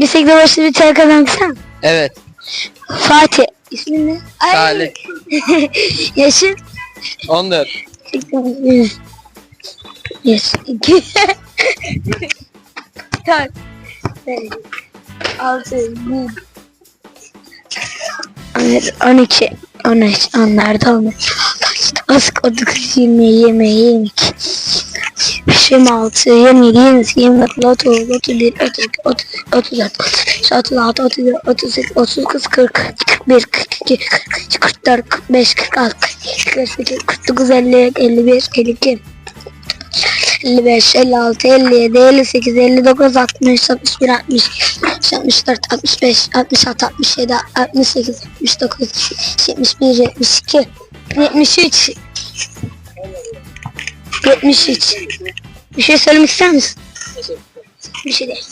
Bisiklet başlı bir çay misin? Evet. Fatih. İsmin ne? Salih. Yaşın? 14. Yaş. İki. Dört. Beş. Altı. Yedi. On iki. On üç. On dört. On beş. Az otuz. Yirmi. Yirmi. Yirmi iki. Yirmi altı. Yirmi yedi. Yirmi sekiz. Yirmi dokuz. Otuz. Otuz bir. Otuz iki. Otuz. Otuz dört. Otuz altı. Otuz yedi. Otuz sekiz. Otuz dokuz. Kırk. Kırk bir. Kırk iki. Kırk üç. Kırk dört. Kırk beş. Kırk altı. Kırk yedi. Kırk sekiz. Kırk dokuz. Elli. Elli bir. Elli iki. 55, 56, 57, 58, 59, 60, 61, 60, 64, 65, 66, 67, 68, 69, 71, 72, 73, 73. Bir şey söylemek ister misin? Bir şey değil.